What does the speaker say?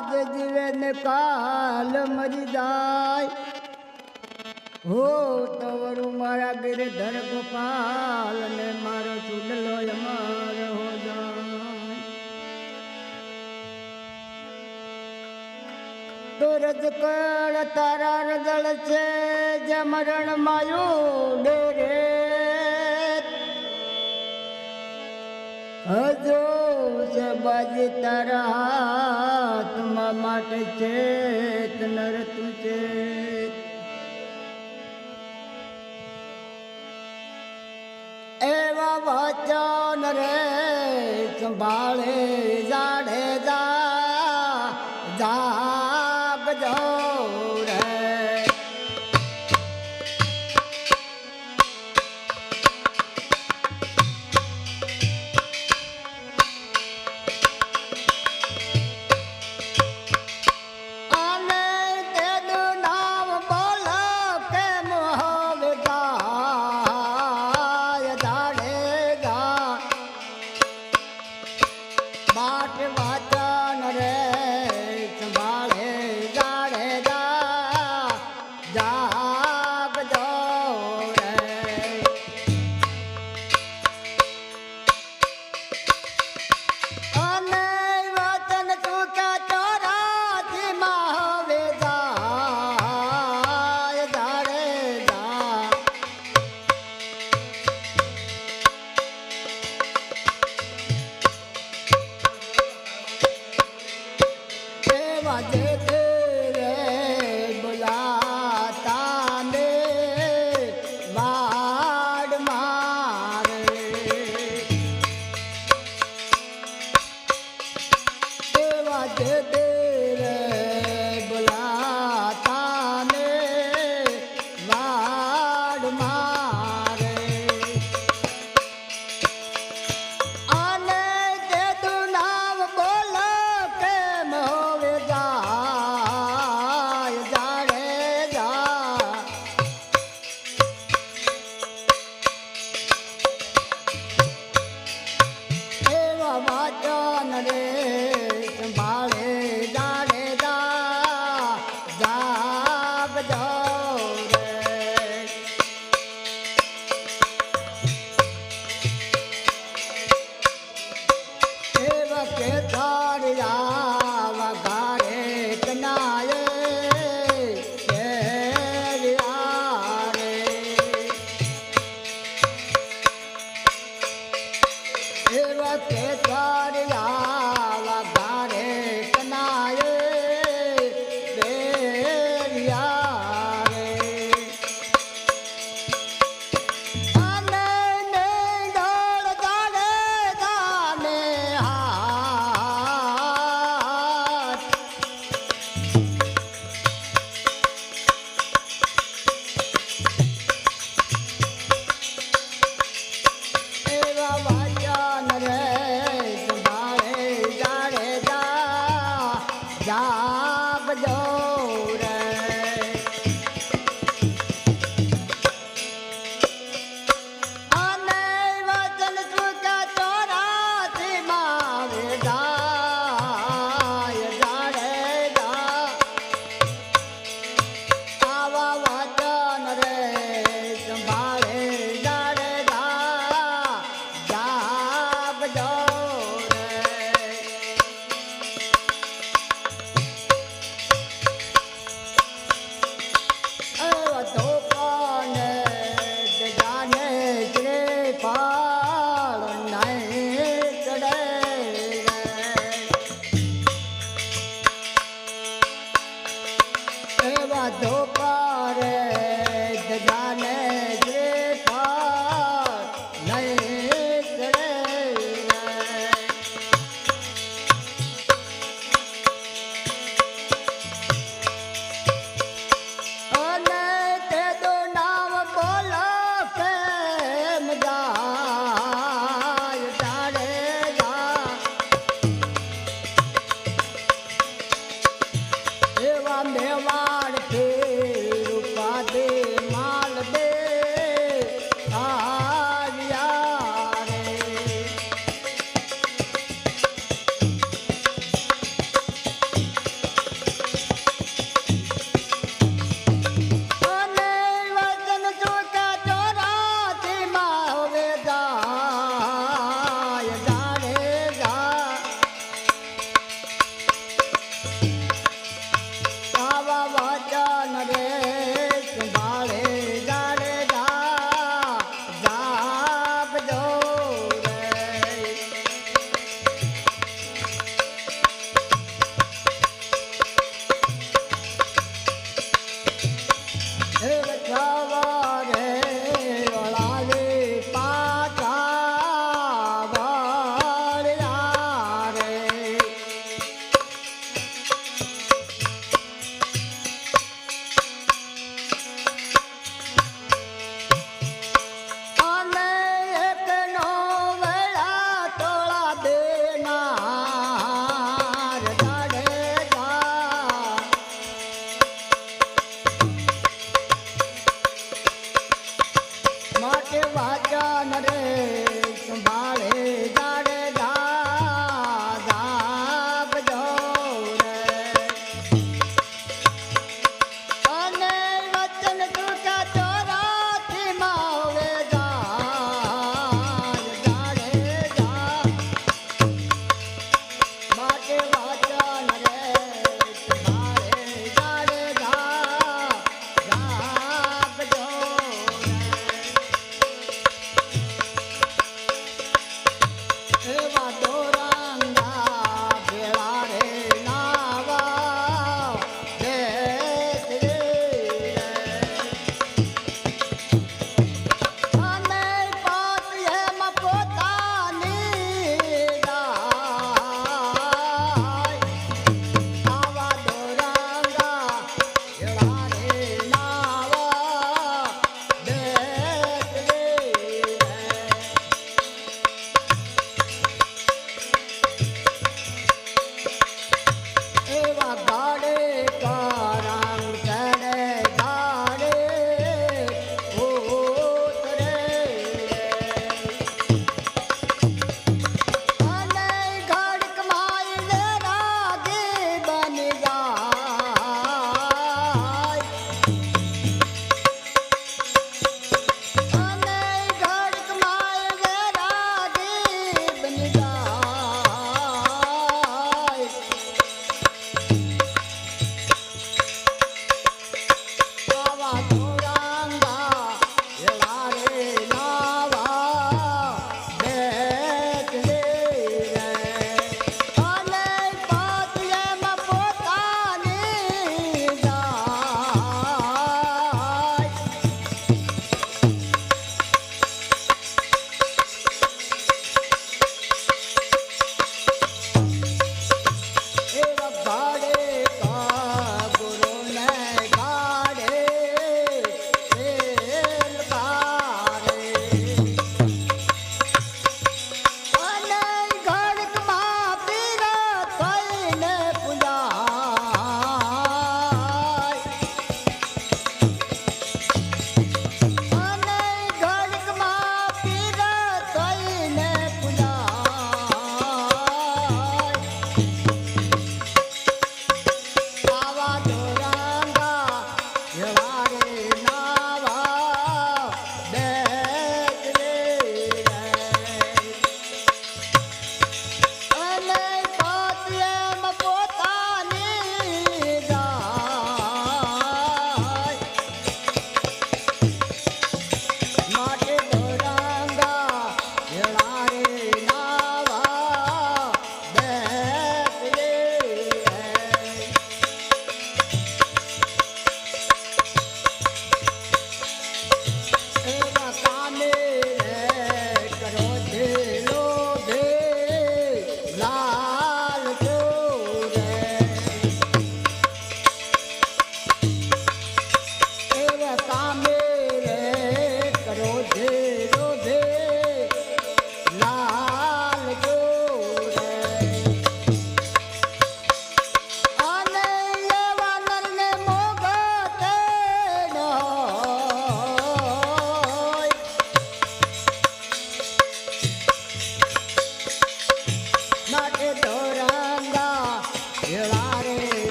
આજે જીવે ને કાલ મરી જાય. હો, તવરું મારા ગિરધર ગોપાલ ને મારો ચૂડલો અમાર હો તો રજકળ તારા રજળ છે જે મરણ માયું ડેરે. હજો છે બાજી તારા હાથમાં માટે ચેત નરતું છે એવા વાચન રે સંભાળે જાડે જાડે বাজেতে